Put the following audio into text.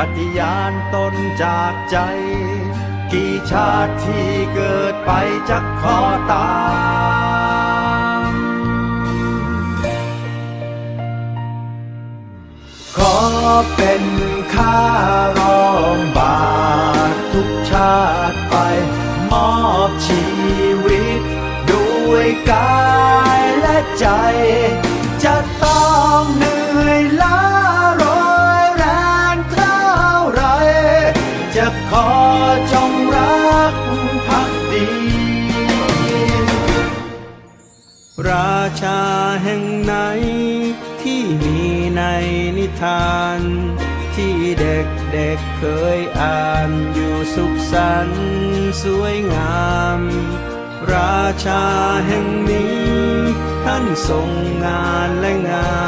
ปฏิญาณตนจากใจ กี่ชาติที่เกิดไปจะขอตามขอเป็นข้ารองบาททุกชาติไป มอบชีวิต ด้วยกายและใจ ราชาแห่งไหน ที่มีในนิทาน ที่เด็กเด็กเคยอ่านอยู่สุขสันต์สวยงาม ราชาแห่งนี้ ท่านทรงงานและงาน